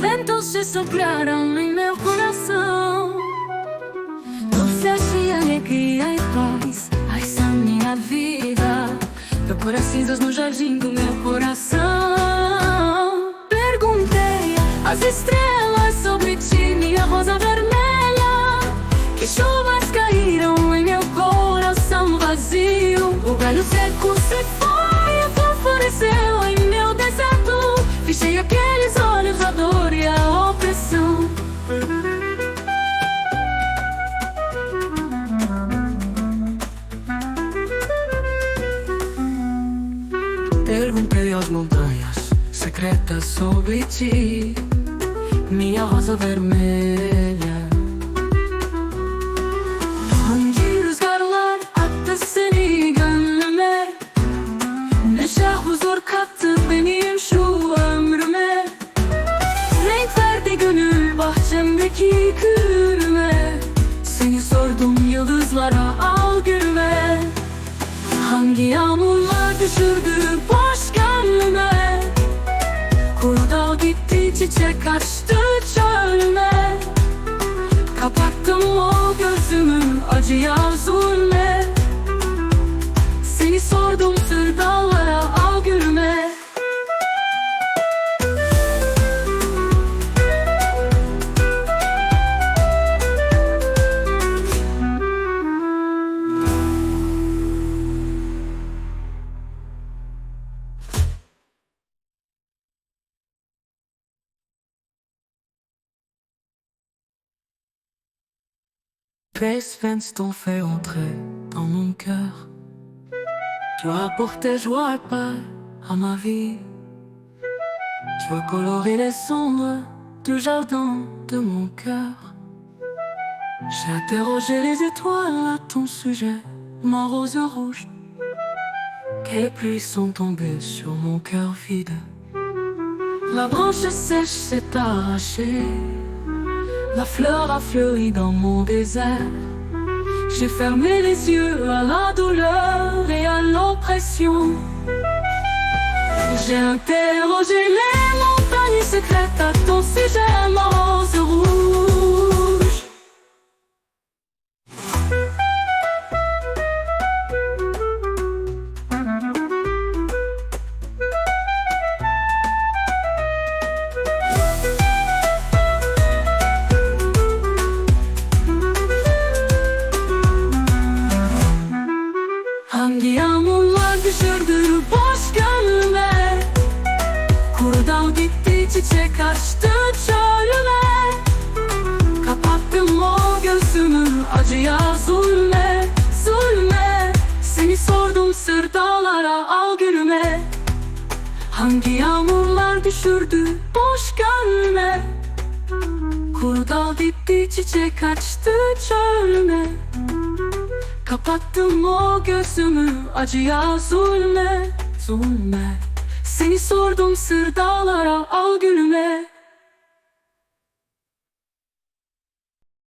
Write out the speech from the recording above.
ventos se soplaron en meu coração. Achei alegria e paz, ai são minha vida. Procura cinzas no jardim do meu coração. Perguntei às estrelas sobre ti, minha rosa vermelha. Que chuvas caíram em meu coração vazio. O galho seco Perguntei às montanhas secretas sobre ti, minha rosa vermelha. Hangi rüzgarlar attı seni gönlüme. Neşe huzur kattı benim şu ömrüme. Renk verdi gönül bahçemdeki gülüme Seni sordum yıldızlara al gülme Hangi yağmurlar düşürdü kaçtı. Pèse t'ont fait entrer dans mon cœur. Tu as apporté joie et paix à ma vie. Tu as coloré les sombres du jardin de mon cœur. J'ai interrogé les étoiles à ton sujet, ma rose rouge. Quelles pluies sont tombées sur mon cœur vide? La branche sèche s'est arrachée. La fleur a fleuri dans mon désert. J'ai fermé les yeux à la douleur et à l'oppression. J'ai interrogé les montagnes secrètes à ton sujet, yağmurlar düşürdü boş gönlüme. Kuru dal gitti çiçek açtı çölüme. Kapattım o gözümü acıya zulme Zulme. Seni sordum sır dağlara al gülüme. Hangi yağmurlar düşürdü boş gönlüme? Kuru dal gitti çiçek açtı çölüme Kapattım o gözümü acıya zulme Zulme. Seni sordum sır dağlara al gülüme